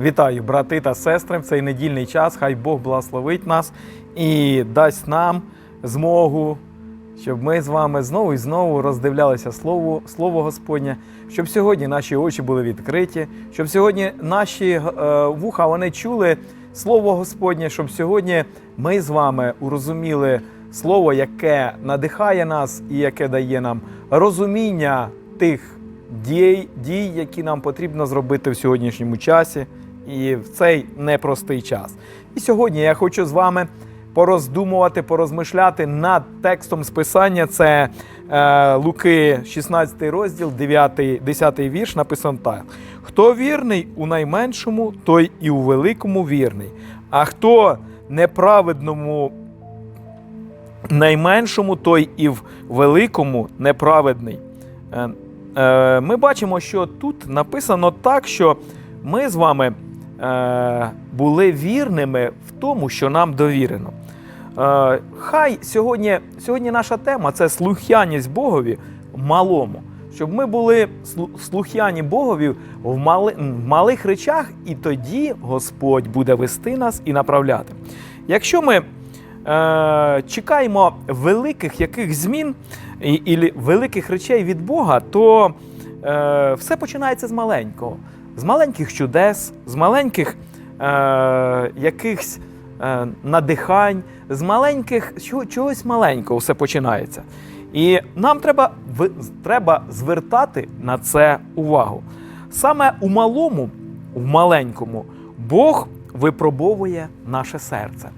Вітаю, брати та сестри, в цей недільний час. Хай Бог благословить нас і дасть нам змогу, щоб ми з вами знову і знову роздивлялися Слово, Слово Господнє, щоб сьогодні наші очі були відкриті, щоб сьогодні наші е, вуха вони чули Слово Господнє, щоб сьогодні ми з вами урозуміли Слово, яке надихає нас і яке дає нам розуміння тих дій, дій, які нам потрібно зробити в сьогоднішньому часі і в цей непростий час. І сьогодні я хочу з вами пороздумувати, порозмишляти над текстом списання. Це е, Луки, 16 розділ, 9, 10 вірш, написано так: хто вірний у найменшому, той і у великому вірний. А хто неправедному найменшому, той і в великому неправедний. Е, е, Ми бачимо, що тут написано так, що ми з вами були вірними в тому, що нам довірено. Е, Хай сьогодні, сьогодні наша тема це слухняність Богові малому. Щоб ми були слу- слухняні Богові в малих речах, і тоді Господь буде вести нас і направляти. Якщо ми е, чекаємо великих яких змін і, і великих речей від Бога, то е, все починається з маленького, з маленьких чудес, з маленьких е, якихось е, надихань, з маленьких чогось маленького все починається. І нам треба, треба звертати на це увагу. Саме у малому, в маленькому, Бог випробовує наше серце.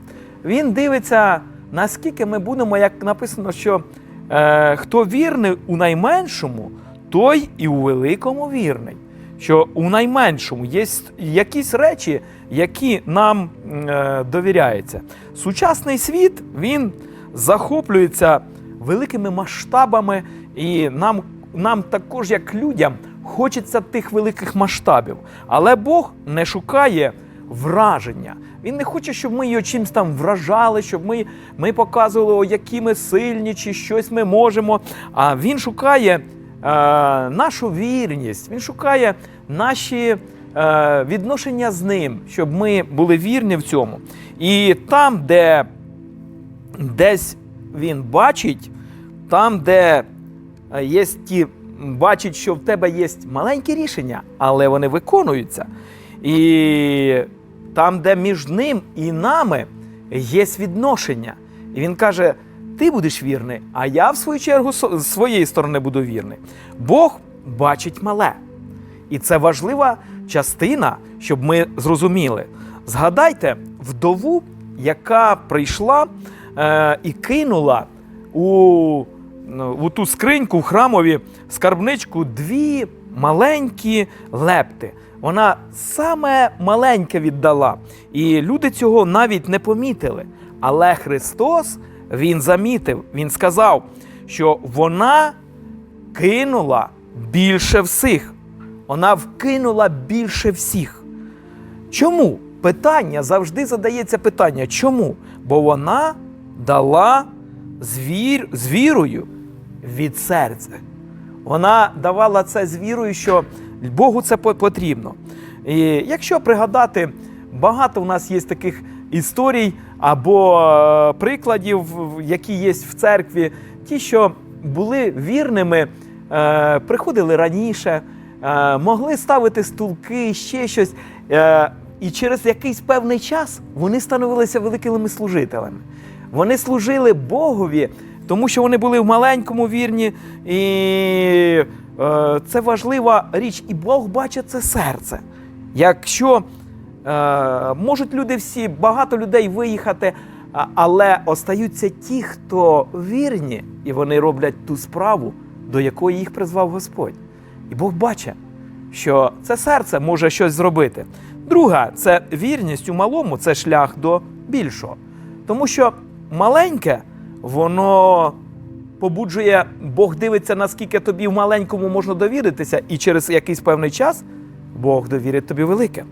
Він дивиться, наскільки ми будемо, як написано, що е, хто вірний у найменшому, той і у великому вірний. Що у найменшому є якісь речі, які нам е, довіряються. Сучасний світ він захоплюється великими масштабами, і нам, нам також, як людям, хочеться тих великих масштабів. Але Бог не шукає враження. Він не хоче, щоб ми його чимось там вражали, щоб ми, ми показували, які ми сильні, чи щось ми можемо. А він шукає е, нашу вірність, він шукає наші е, відношення з ним, щоб ми були вірні в цьому. І там, де десь він бачить, там, де е, є ті, бачить, що в тебе є маленькі рішення, але вони виконуються. І там, де між ним і нами є відношення. І він каже: ти будеш вірний, а я, в свою чергу, з своєї сторони буду вірний. Бог бачить мале. І це важлива частина, щоб ми зрозуміли. Згадайте вдову, яка прийшла е, і кинула у, ну, у ту скриньку в храмові скарбничку дві маленькі лепти. Вона саме маленьке віддала. І люди цього навіть не помітили. Але Христос Він замітив, Він сказав, що вона кинула більше всіх. Вона вкинула більше всіх. Чому? Питання завжди задається питання. Чому? Бо вона дала з, вір, з вірою від серця. Вона давала це з вірою, що Богу це потрібно. І якщо пригадати, багато в нас є таких історій або е, прикладів, які є в церкві, ті, що були вірними, е, приходили раніше, могли ставити стулки, ще щось. Е, і через якийсь певний час вони становилися великими служителями. Вони служили Богові, тому що вони були в маленькому вірні, і е, це важлива річ. І Бог бачить це серце. Якщо е, можуть люди всі, багато людей виїхати, але остаються ті, хто вірні, і вони роблять ту справу, до якої їх призвав Господь. І Бог бачить, що це серце може щось зробити. Друга це вірність у малому, це шлях до більшого. Тому що маленьке, воно побуджує, Бог дивиться, наскільки тобі в маленькому можна довіритися, і через якийсь певний час Бог довірить тобі велике.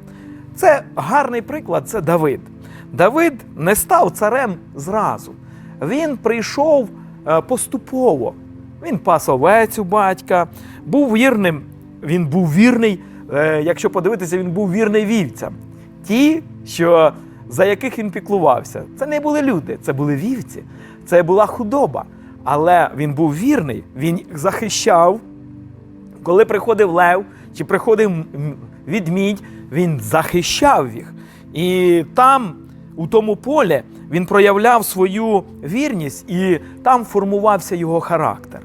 Це гарний приклад, це Давид. Давид не став царем зразу. Він прийшов е, поступово. Він пас овець у батька, був вірним, він був вірний е, якщо подивитися, він був вірний вівцям. Ті, що, за яких він піклувався, це не були люди, це були вівці, це була худоба. Але він був вірний, він захищав. Коли приходив лев чи приходив відмідь, він захищав їх. І там, у тому полі, він проявляв свою вірність, і там формувався його характер.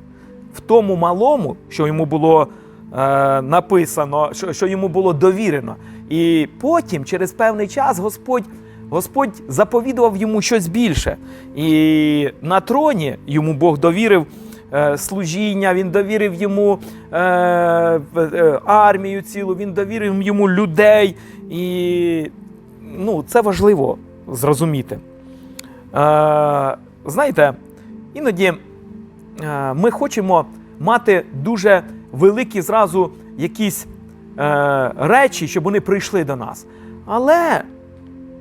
В тому малому, що йому було е, написано, що, що йому було довірено. І потім, через певний час, Господь, Господь заповідував йому щось більше. І на троні йому Бог довірив е, служіння, він довірив йому е, е, армію цілу, він довірив йому людей. І ну, це важливо зрозуміти. Знаєте, іноді ми хочемо мати дуже великі зразу якісь е, речі, щоб вони прийшли до нас. Але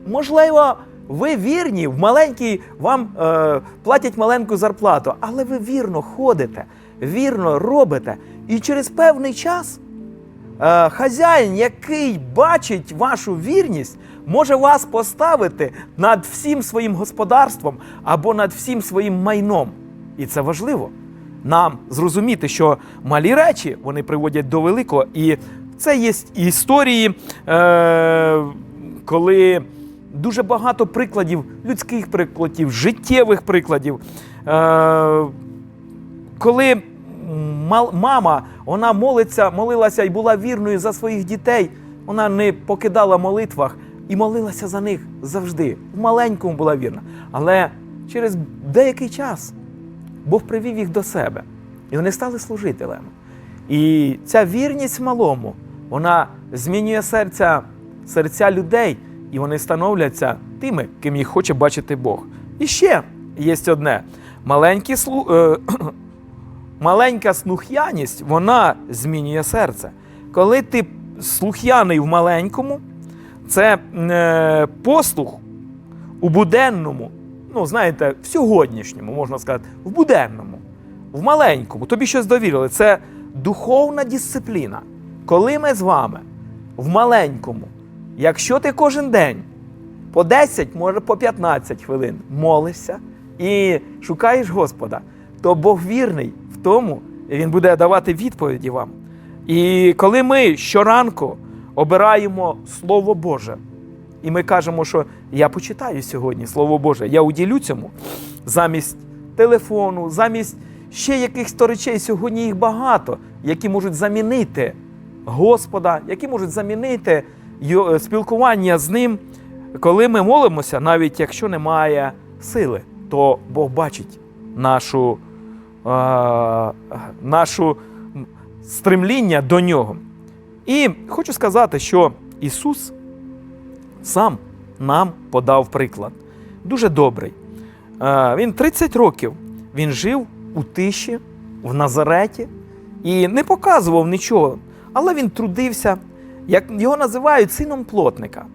можливо, ви вірні, в маленькій вам е, платять маленьку зарплату, але ви вірно ходите, вірно робите. І через певний час е, хазяїн, який бачить вашу вірність, може вас поставити над всім своїм господарством або над всім своїм майном. І це важливо. Нам зрозуміти, що малі речі вони приводять до великого. І це є історії, е, коли дуже багато прикладів, людських прикладів, життєвих прикладів. Е, коли мама вона молиться, молилася і була вірною за своїх дітей, вона не покидала молитвах і молилася за них завжди. В маленькому була вірна. Але через деякий час Бог привів їх до себе, і вони стали служителями. І ця вірність малому, вона змінює серця, серця людей, і вони становляться тими, ким їх хоче бачити Бог. І ще є одне: маленькі слу... е, маленька слух'яність, вона змінює серце. Коли ти слух'яний в маленькому, це е, послух у буденному, ну знаєте, в сьогоднішньому, можна сказати, в буденному, в маленькому, тобі щось довірили. Це духовна дисципліна. Коли ми з вами в маленькому, якщо ти кожен день по 10, може по 15 хвилин молишся і шукаєш Господа, то Бог вірний в тому, і Він буде давати відповіді вам. І коли ми щоранку обираємо Слово Боже, і ми кажемо, що я почитаю сьогодні Слово Боже, я уділю цьому замість телефону, замість ще якихось то речей, сьогодні їх багато, які можуть замінити Господа, які можуть замінити спілкування з ним. Коли ми молимося, навіть якщо немає сили, то Бог бачить нашу, е, нашу стремління до нього. І хочу сказати, що Ісус сам нам подав приклад. Дуже добрий. Е, Він 30 років він жив у тиші, в Назареті і не показував нічого, але він трудився, як його називають сином плотника.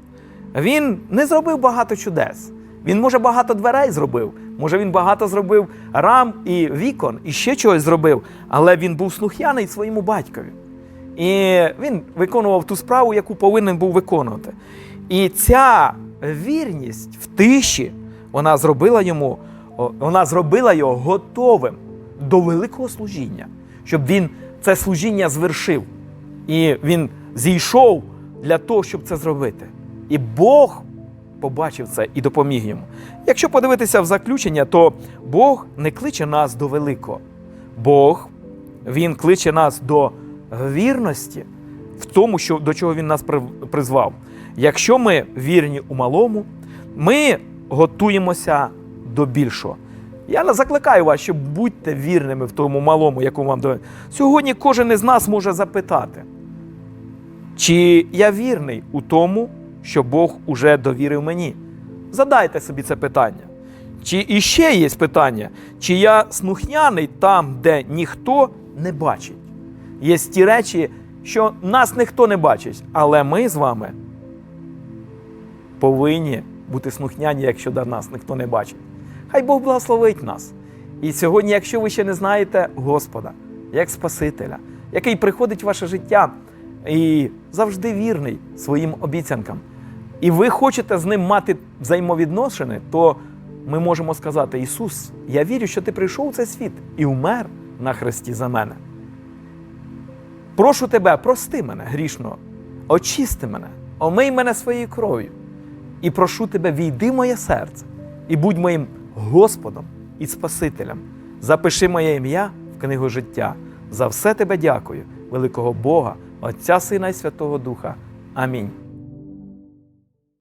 Він не зробив багато чудес. Він, може, багато дверей зробив, може, він багато зробив рам і вікон, і ще чогось зробив, але він був слух'яний своєму батькові. І він виконував ту справу, яку повинен був виконувати. І ця вірність в тиші, вона зробила йому, вона зробила його готовим до великого служіння, щоб він це служіння звершив. І він зійшов для того, щоб це зробити. І Бог побачив це і допоміг йому. Якщо подивитися в заключення, то Бог не кличе нас до великого. Бог Він кличе нас до вірності в тому, що, до чого Він нас при- призвав. Якщо ми вірні у малому, ми готуємося до більшого. Я закликаю вас, щоб будьте вірними в тому малому, якому вам до. Сьогодні кожен із нас може запитати, чи я вірний у тому, що Бог уже довірив мені? Задайте собі це питання. Чи іще є питання, чи я слухняний там, де ніхто не бачить? Є ті речі, що нас ніхто не бачить, але ми з вами повинні бути слухняні, якщо до нас ніхто не бачить. Хай Бог благословить нас. І сьогодні, якщо ви ще не знаєте Господа, як Спасителя, який приходить в ваше життя, і завжди вірний своїм обіцянкам. І ви хочете з ним мати взаємовідносини, то ми можемо сказати: Ісус, я вірю, що ти прийшов у цей світ і умер на хресті за мене. Прошу тебе, прости мене грішного, очисти мене, омий мене своєю кров'ю. І прошу тебе, війди в моє серце і будь моїм Господом і Спасителем. Запиши моє ім'я в книгу життя. За все тебе дякую, великого Бога, Отця Сина і Святого Духа. Амінь.